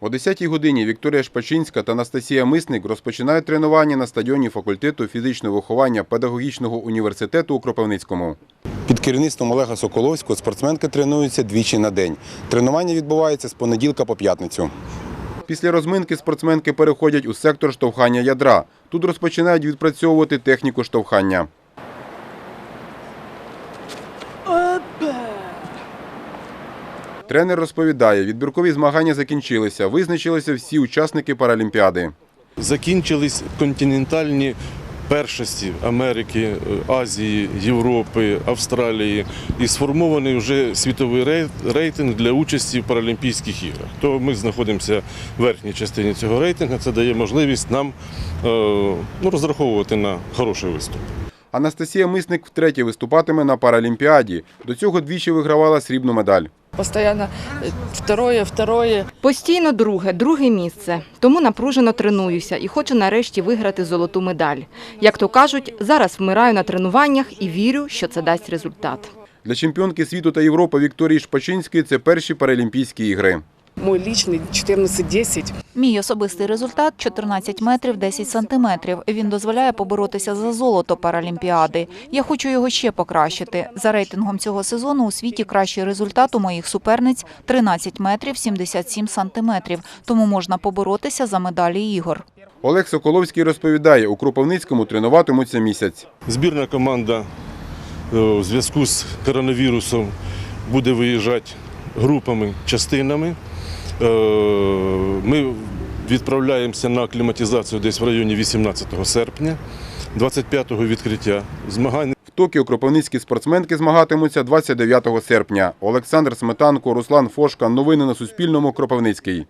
О 10-й годині Вікторія Шпачинська та Анастасія Мисник розпочинають тренування на стадіоні факультету фізичного виховання педагогічного університету у Кропивницькому. Під керівництвом Олега Соколовського спортсменки тренуються двічі на день. Тренування відбувається з понеділка по п'ятницю. Після розминки спортсменки переходять у сектор штовхання ядра. Тут розпочинають відпрацьовувати техніку штовхання. Тренер розповідає, відбіркові змагання закінчилися. Визначилися всі учасники Паралімпіади. Закінчились континентальні першості Америки, Азії, Європи, Австралії і сформований вже світовий рейтинг для участі в Паралімпійських іграх. То ми знаходимося в верхній частині цього рейтингу. Це дає можливість нам е, ну, розраховувати на хороший виступ. Анастасія Мисник втретє виступатиме на Паралімпіаді. До цього двічі вигравала срібну медаль. Постоянно э, второе, второе. Постійно друге, друге місце. Тому напружено тренуюся і хочу нарешті виграти золоту медаль. Як то кажуть, зараз вмираю на тренуваннях і вірю, що це дасть результат. Для чемпіонки світу та Європи Вікторії Шпачинської це перші Паралімпійські ігри. Мой личный 14-10. Мій особистий результат 14 метрів 10 сантиметрів. Він дозволяє поборотися за золото Паралімпіади. Я хочу його ще покращити. За рейтингом цього сезону у світі кращий результат у моїх суперниць 13 метрів 77 сантиметрів. Тому можна поборотися за медалі ігор. Олег Соколовський розповідає, у Кропивницькому тренуватимуться місяць. Збірна команда е, у зв'язку з коронавірусом буде виїжджати групами, частинами. Е, Ми відправляємося на кліматизацію десь в районі 18 серпня, 25-го відкриття змагань. В Токіо кропивницькі спортсменки змагатимуться 29 серпня. Олександр Сметанко, Руслан Фошка. Новини на Суспільному. Кропивницький.